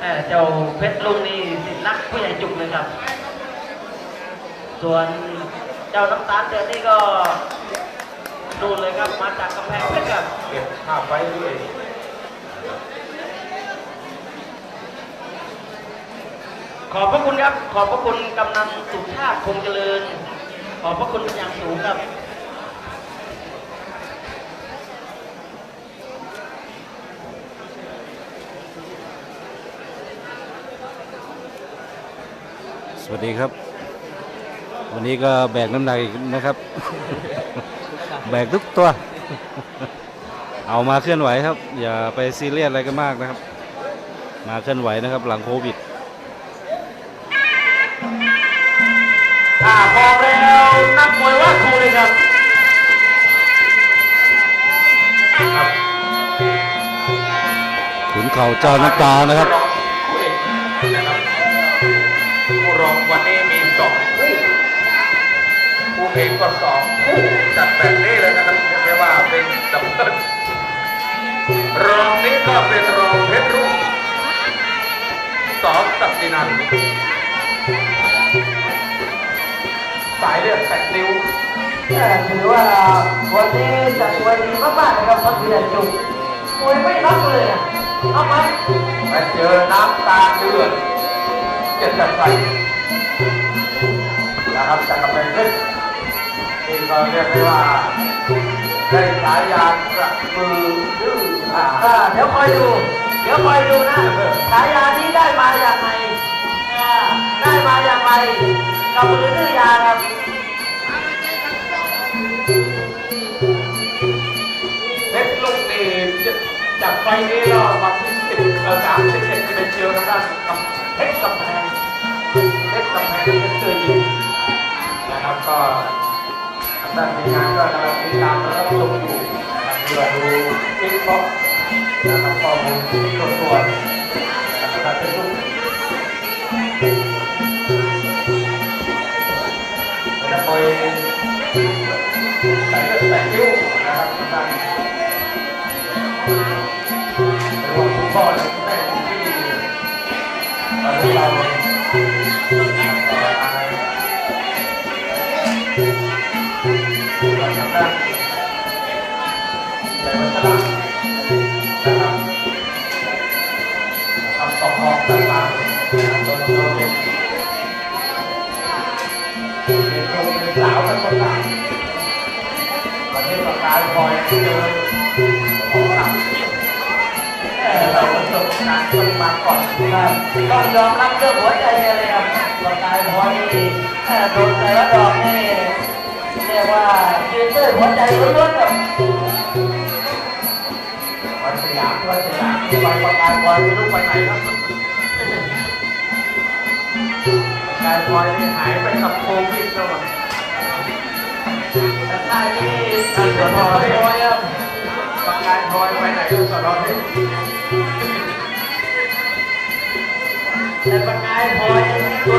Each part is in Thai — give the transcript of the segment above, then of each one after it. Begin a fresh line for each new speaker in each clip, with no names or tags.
เอ่อเจ้าเพชรลุงนี่สิทธิ์รักผู้ใหญ่จุกเลยครับ ส่วนเจ้าน้ำตาลเดือนนี่ก็ดูเลยครับ มาจากกำแพงเพชรครับ
เก็บภาพไว้ด้วย
ขอบพระคุณครับ ขอบพระคุณกำนันสุชาติคงเจริญ ขอบพระคุณเป็นอย่างสูงครับ
วัสดีครับ วันนี้ก็แบกน้ำหนักอีกนะครับ แบกทุกตัว เอามาเคลื่อนไหวครับ อย่าไปซีเรียสอะไรกันมากนะครับ มาเคลื่อนไหวนะครับ หลังโควิด
อ่าพอแล้วนักมวยว่าครูเลยครับ
ครับ
ขุนเข่าเจ้าน้ำตานะครับ
คู่เอกก็สองคู่จัดแบบนี้เลยนะครับเรียกได้ว่าเป็นดับเบิลรองนี้ก็เป็นรองเพชรรุ่งสองสัปดินันท์สายเลือดแตกนิ้ว
ถือว่าวันนี้จัดมวยดีมากๆนะครับพักเรียนจุกมวยไม่รับเลยอะเอาไหม
มาเจอน้ำตาเลือดเจ็ดจัดใสนะครับจากกำแพงเพชรนี่ ก็เรียกได้ว่าได้ฉายากระมือดื้ออ่า
อ่าเดี๋ยวคอยดู เดี๋ยวคอยดูนะฉายานี้ได้มาอย่างไรอ่าได้มาอย่างไรกับมือดื้อยาครับ
เพชรลูกนี่จากไฟนี้ก็วันที่สิบสามสิบเอ็ดจะเป็นเชียวทางด้านกับเพชรกำแพงเพชรกำแพงเพชรเจอยิงนะครับก็ ด้านทีมงานก็กำลังติดตามและรับชมอยู่นะครับเพื่อดูคลิปท็อปนะครับข้อมูลส่วนตัวนะครับเป็นลูกแล้วไปใส่เลือดใส่คิ้วนะครับทางด้านเป็นวงฟุตบอลได้ที่ได้ในวัฒนธรรมบทำต่อหรับตัวเราเป็นเป็นชมเป็นสาวกันต่างๆวันนี้ประกายพลอยเจอของหนักเรา
ต้องยอมรับเรื่องหัวใจเลยครับร่างกายพอนี่แค่โดนแต่ละดอกนี่ เรียกว่ายืนด้วยหัวใจล้วนๆครับ
วันสยามวันสยามที่วันประกายพลอยไม่รู้ไปไหนครับกายพลอยนี่หายไปกับโควิดแล้วมั้ง
แต่ใต้ที่ที่สพเรียกว่าครับ
ประกายพลอยไปไหนก็สรอที่
แต่ประกายพลอยตัว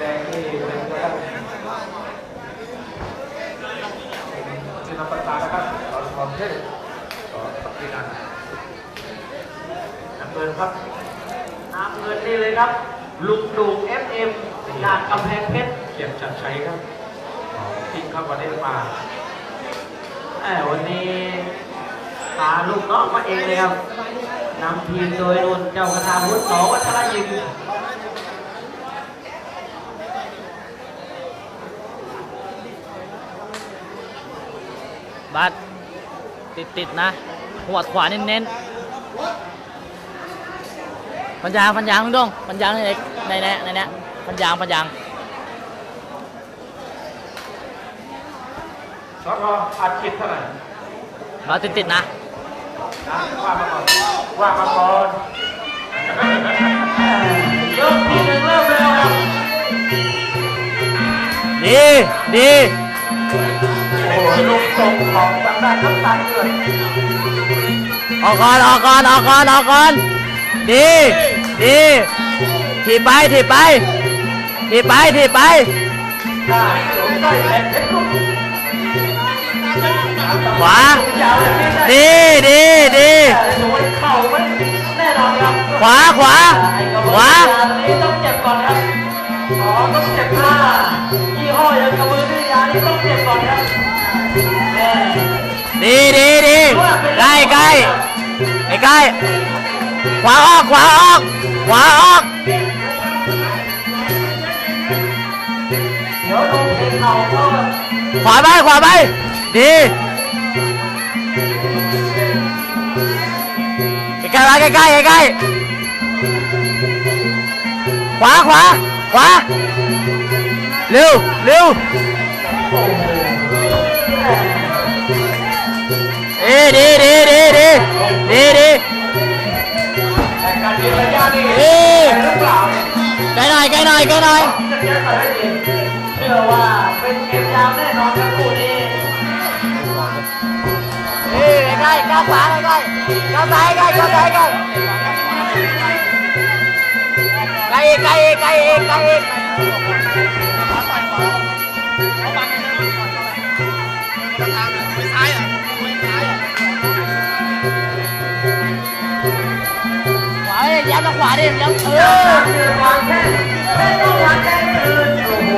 ทางด้านมุมแดงนี่เป็นทางด้านชื่อนามปากกานะครับตอนความเท่ต่อสักทีนั้นน้ำเงินครับ
น้ำเงินนี่เลยครับลุงดู FM จากกำแพงเพชร
เกียรติชัดชัยครับทิ้งครับวันนี้มา
แหมวันนี้พาลูกน้องมาเองเลยครับนำทีมโดยนุ่นเจ้ากระทาวุฒิสอวัชรยิม
บัสติดติดๆนะ หัวดขวาเน้นๆปัญญางปัญญางลุงดงปัญญางในในในในเนี้ยปัญญางปัญญาง
สอทออัดคิดเท่าไหร่
บัสติดติดๆนะ
นะว่ามาก่อนว่ามาก่อน
ยกที่หนึ่งเริ่มแล้วครับ
ดีดี
โอ้โหลูก ทรงของทางด้านน้ำตาลเลือด
ออกก่อนออกก่อนออกก่อนออกก่อนดีดีถีบไปถีบไปถีบไปถีบไป
ได้สวมสร้อยแหวนเพชรลูก
ขวา
ดี
ดีดี
เข่ามันแน่นอนครับ
ขวาขวาข
วาต้องเจ็บก่อนครับอ๋อต้องเจ็บหน้า ยี่ห้อย่างกระบือวิทยานี่ต้องเจ็บก่อนครับ
ดีดีดีใกล้ใกล้ใกล้ขวาออกขวาออกขวาออก
ข
วาไปขวาไปดีใกล้ๆใกล้ใกล้ใกล้ขวาขวาขวา เร็วเร็วเอ้ดีดีดีดีดีดี
แต่การยืนร
เอ้
หรือเปล่าเนี่ย
ใกลหน่อยใกลหน่อยใกลหน่อย
เชื่อว่าเป็นเกมยาวแน่นอนครับคู่นี้
เอ้ใกล้ก้าวขวาใกล้ก้าวซ้ายใกล้ก้าวซ้ายใกล้ใกล้ใกล้ใกล้ใกล ขวาดิย้ำเออ
เดือดวางแค่แค่ต้องวางแค่อื่นโอ้โห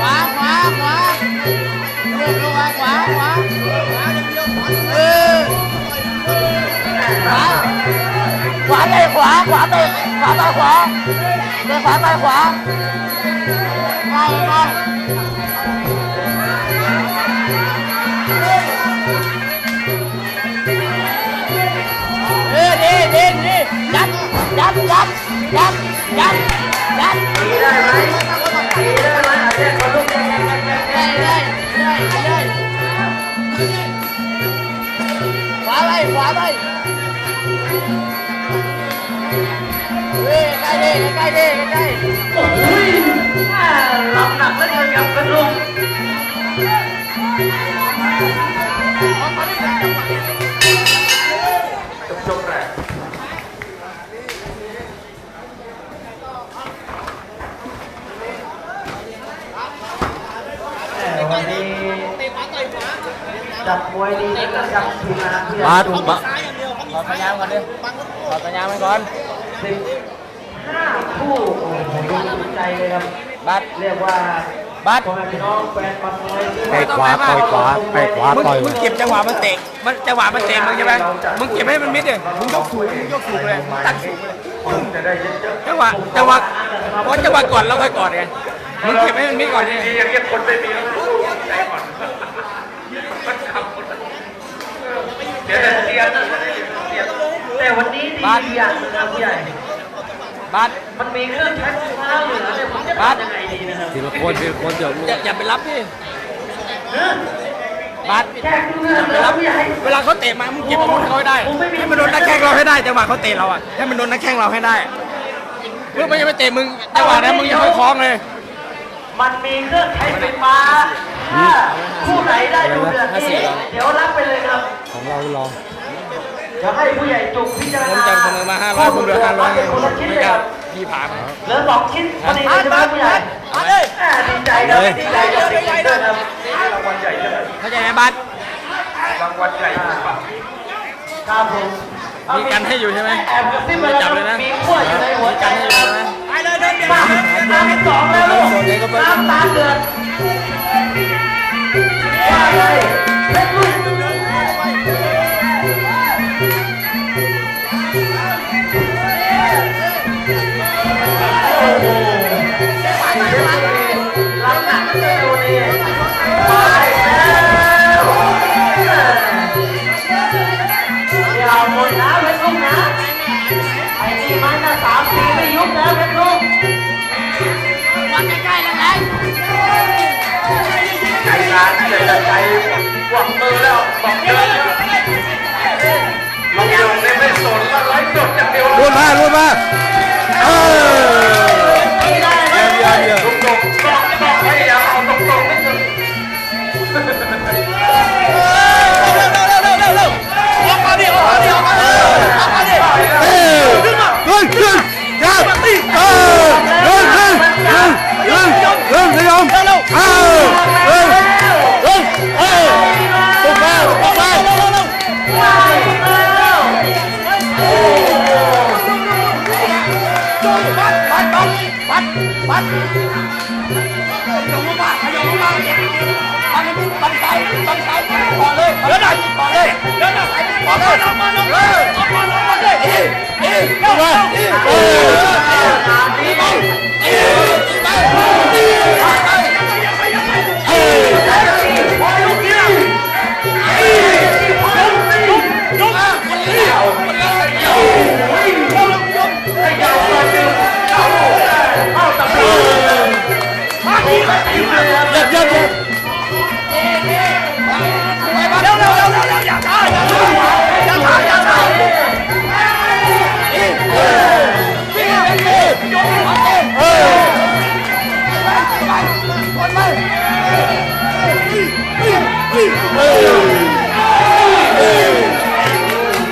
ขวาขวาขวาลงลงขวาขวาเออขวาขวาเตะขวาขวาเตะขวาไปขวาเตะขวาไปขวาไปไป ดิใกล้ดิใกล้
โอ้ยแม่รับหนักเหลือเกินครับเป็นลุงจบ ห้าคู่โอ้โหดูใจเลยครับ
บาส
เรียกว่า
บาส
พ่อแม่พี่น้องแฟนบอลมวยที่
ไปขวาไปขวาไปขวา
มึง
ต่อย
มึงเก็บจังหวะมันเตะมันจังหวะมันเตะมึงใช่ไหมมึงเก็บให้มันมิดเลยมึงยกสูงมึงยกสูงเลยมึงตั้งสูงเลย
ผมจะได้เยอะ
จังหวะจังหวะเพราะจังหวะก่อนเราค่อยก่อนไงมึงเก็บให้มันมิดก่อนเนี่ย
ดีอย่างเงี้ยคนไม่มีแล้วใจก่อนมันขับหมดเดี๋ยวแต่เสียนะแต่วันนี้ดีอย่างนึงนะผู้ใหญ่
บาส
มันมีเครื่องใช้ไฟฟ้าเหลือเนี่ยผมจะทำยังไงดีนะครับ
ทีละคนทีละคนเดี๋ยวลูก
อย่าอย่าไปรับพี่บาส
แค่เครื่องเหลือผู้ใหญ่
เวลาเขาเตะมามึงเก็บอาวุธเขาให้ได้ให้มันโดนนักแข้งเราให้ได้จังหวะเขาเตะเราอะให้มันโดนนักแข้งเราให้ได้เพื่อไม่จะไปเตะมึงจังหวะนั้นมึงยังค่อยคล้องเลย
มันมีเครื่องใช้ไฟฟ้าถ้าผู้ไหนได้ดูเดือนนี้เดี๋ยวรับไปเลยครับ
ของเราลอง
เดี๋ยวให้ผู้ใหญ่จุกพิจาร
ผม
ณา
จำเสมอมาห้าร้อยผมเหลือห้าร้อย
เป็นคนละชิ้น
ไม่
เลย
ก
ค
ล้า
รับ
พี่ผ่ามา
เหลือสองชิ้นพอดีเลยใช่ไหมผู้ใหญ่
มาเลย
แหม่ดีใจครับดีใจกับเด็กๆด้วยครับรางวัลใหญ่ใช่ไหม
เข้าใจไหมบาส
รางวัลใหญ่ครับผม
มีกันให้อยู่ใช่ไหม
แอบกระซิบมาแล้ว
จับเลยนะ
มีขั้วอยู่ในหัวใจ
กันให้อยู่
นะ
ใช่ไหม
มาน้ำที่สองแล้วลูกน้ำตาเดือด มือแล้วบอกเดินลงเดินไม่ไม่สนว่าไร้สดอย่างเดียว
รูดมารูดมา อี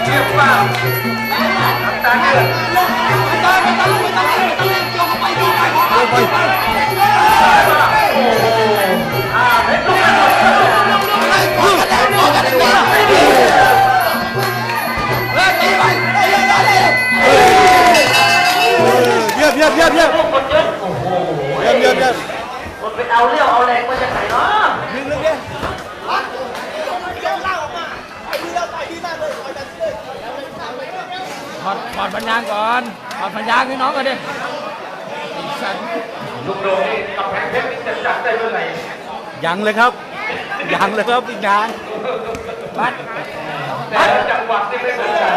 เรี
ย
ก
ว่าน้ำตาเดือดอ่าเพชรลุงเนิน
เยี่ยมเยี่ยมเยี่ยมเยี่ยม
พวกคนเยอะโอ้โห
เยี่ยมเยี่ยมเยี่ยม
คนไปเอาเรี่ยวเอาแรงมาจากไหนเนาะ
ถอดถอด พันยางก่อนถอดพันยางให้น้องก่อนดิ
ลุงโดงนี่กำแพงเพชรนี่จะจัดได้เมื่อไหร่
ยังเลยครับ ยังเลยครับอีกยัง
บัด
แต่ละจังหวัดนี่ไม่เหมือนกัน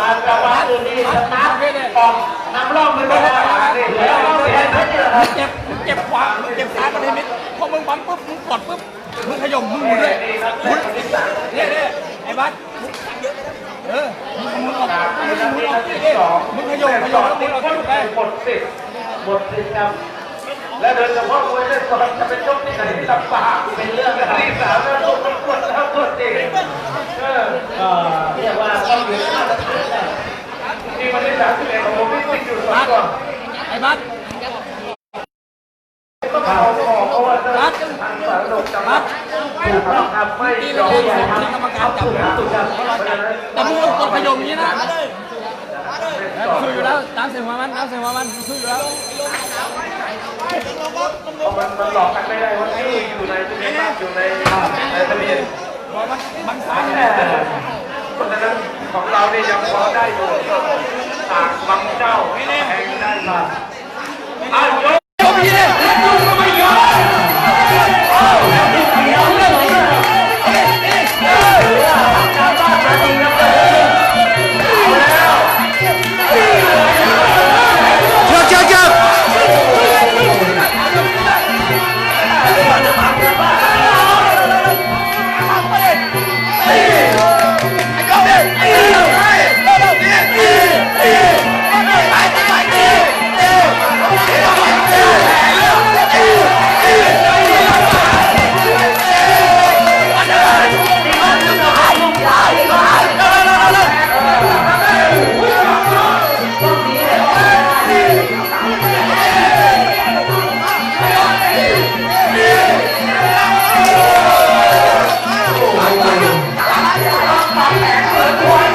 อาจังหวัดอื่นนี่น้ำออกน้ำร่องมันก็ได้นี่แล้วก็เห็นเพชรเนี่ย
มึงเจ็บมึงเจ็บขวามึงเจ็บซ้ายมาเลยมิดพอมึงบังปุ๊บมึงกดปุ๊บมึงขยมมึงหมุนเลยหมุนเนี่ยเนี่ยไอ้บัดเอ อมึงมึงออกมึงมึงออกดิมึงขยมขยมแล้วมึงออกขึ้นไป
หมดสิทธิ์
หมดสิทธิ์ครับ
และโดยเฉพาะมวยเล่นสดจะเป็นยกที่ไหนที่ลำบาก
เป็นเรื่อง
ที่สามแล้วลูกมันปวดแล้วปวดเองเออ
เรียกว่าต้องอยู่ในมาตรฐานแล้ว
ที่มันได้สามสิบเอ็ดผมไม่ติดอยู่สองก่อน
ไอ้บัด
ก็เอาออกเพราะว่าทางสารลงจังหวัด
ถูกต้องครับไม่ยอม
เลย
ใหญ่
ส่ง
ครับ
ที่กรรมการจับ
ถูกครับ
แต่มึงต้อง ดขยมอย่างนี้นะสู้อยู่แล้วตามเสียงหัวมันตามเสียงหัวมันสู้อยู่แล้ว
มันมันหลอกกันไม่ได้ว่านี่อยู่ในทะเบียนบ้อยู่ในในทะเบียน
บังซ้าย
แหมเพราะฉะนั้นของเราเนี่ยยังพอได้อยู่ตากบางเจ้าแทงได้มาอ้าวยก
เแล้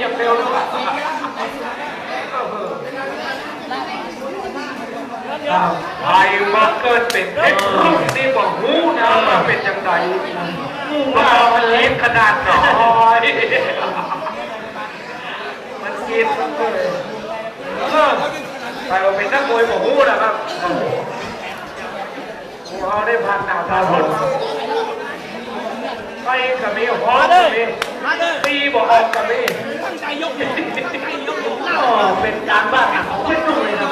อย่างเดี
ยวเลยว่ะไทยมาเกิดเป็นเพชรนี่บอกหูนะว่าเป็นยังไงหูว่ามันเล็กขนาดน้อยมันกินเลยเรว่าเป็นนักมวยบอกหูนะครับหูเขาได้พันหนาทาหนไปกับมีฮอสกับมีตีบอกออกกับมี
ตั้งใจยกอยู่ตั้งใจยกอยู่
ก็เป็นการบ้านของเพชรลุงเลยครับ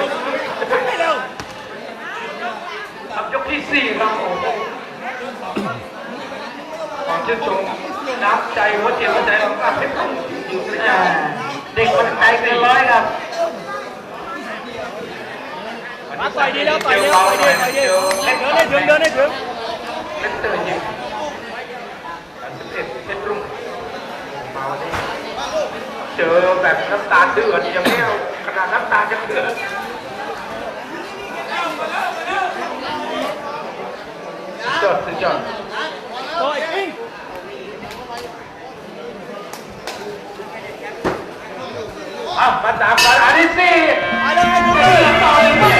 ไม่เร็ว
ครับยกที่สี่ครับผมความชื่นชมน้ำใจหัวเจียวหัวใจของการเพชรลุงจริงๆ
อ่า
นะ
เด็กคนใจเกินร้อยครับ
มาต่อยดีแล้วต่อยดีต่อยดีต่อยดีเดินได้ถึงเดินได้ถึง
เล่นเตอร์ยิงการสิบเอ็ดเพชรรุ่งมาวันนี้เจอแบบน้ำตาเดือดยังไม่เอาขนาดน้ำตาจะเดือดสุดยอดสุดยอด
ต่อยปิ้ง
อะมาตามกันอันที่สี่
มาเลยดูเลย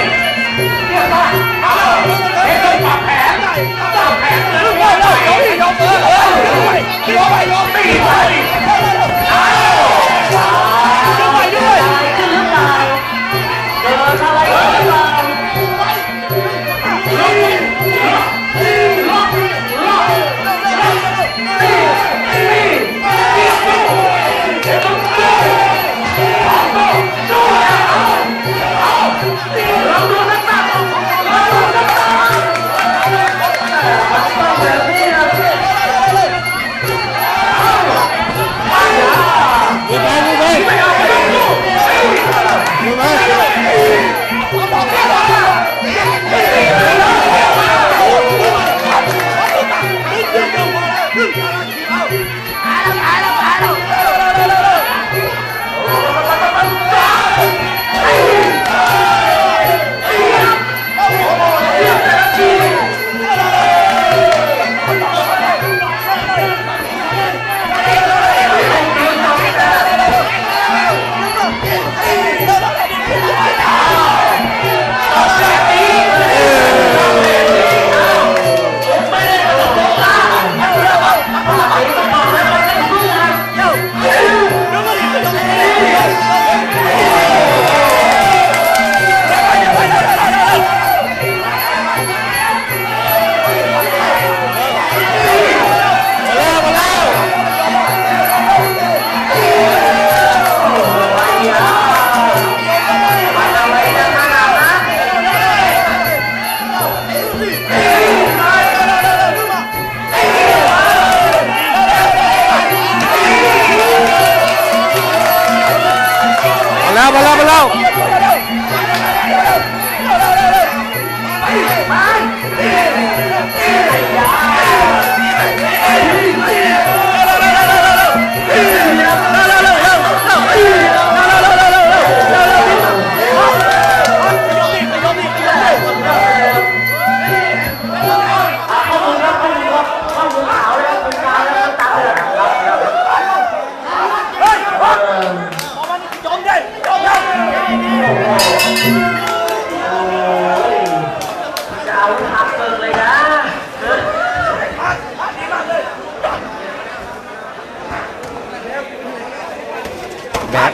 ยก
ไปยก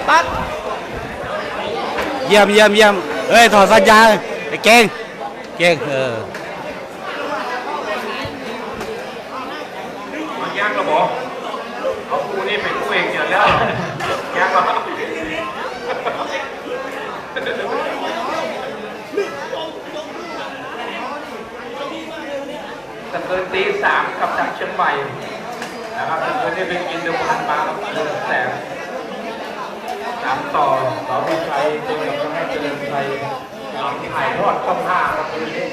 แบ
กปั
ดเยี่ยมเยี่ยมเยี่ยมเอ้ยถอดสัญญาไอ้เก่งเก่งเออ
มันยากระบอกเอากูนี่เป็นกูเองเจอแล้วยากกว่าตะเกินตีสามกับจากเชียงใหม่นะครับตะเกินได้ไปกินเดือพันมาครับเดือนแสน สามต่อต่อพิชัยเจอกับพระแม่เจริญชัยถ่ายทอดช่องห้าครับวันนี้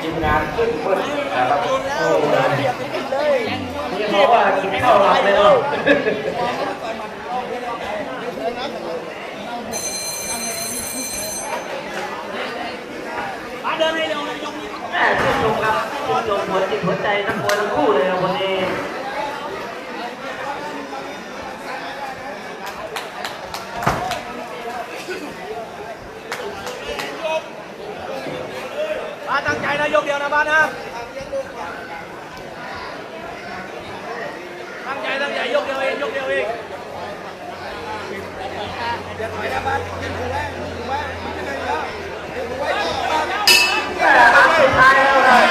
ทีมงานขึ้นเพื่อนนะครับโอ้โห
นี่เขาว่ากินข้าวหลับเลยเนาะ
เดินให้เร็วยกนี้
แม่ชื่นชมครับชื่นชมหัวจิตหัวใจทั้งมวยทั้งคู่เลยครับวันนี้
นะยกเดียวนะบ้านนะตั้งใจตั้งใจยกเดียวเองยกเดียวเองอย่าถอยนะบ้านยืนถูกไว้ถูไว้มันจะไงแล้วยืนถูกไว้
แต่ครั้งสุดท้ายแล้วเลย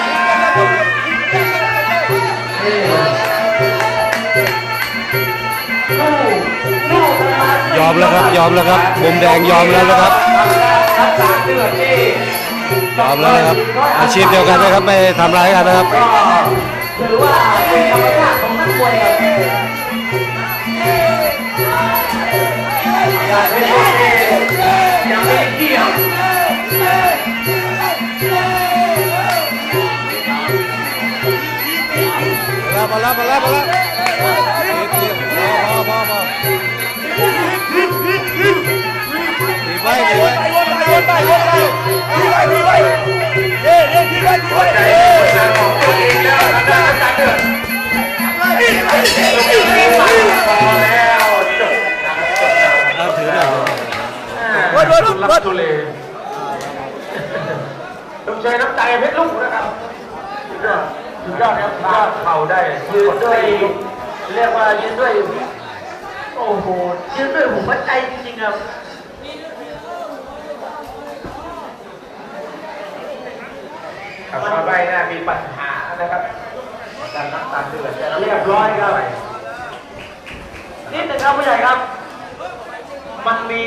นี่สู้สู้กันมย
อมแล้วครับยอมแล้วครับมุมแดงยอมแล้วนะครับ
รักษาเดือดที่
ยอมแล้วนะครับ อาชีพเดียวกันนะครับไม่ทำร้ายกันนะครับ
ก็ถือว่าเป็นธรรมชาติของนักมวยครับอย่าไปพูดเองอย่าไปเกี่ยว
พอแล้วพอแล้วพอแล้วพอพอพอดีไว้ดีไว้ เอาถือหน่อย
ทุลักทุเลต้องใช้น้ำใจเพชรลูกนะครับสุดยอดสุดยอดครับสุดยอดเข่าได้
ยืนด้วย เรียกว่ายืนด้วย โอ้โหยืนด้วยหัวใจจริงๆครับ
ขับมาใบหน้ามีปัญหานะครับ การน้ำตาเดือดจะ
เรียบร้อยครับนิดหนึ่งครับผู้ใหญ่ครับ มันมี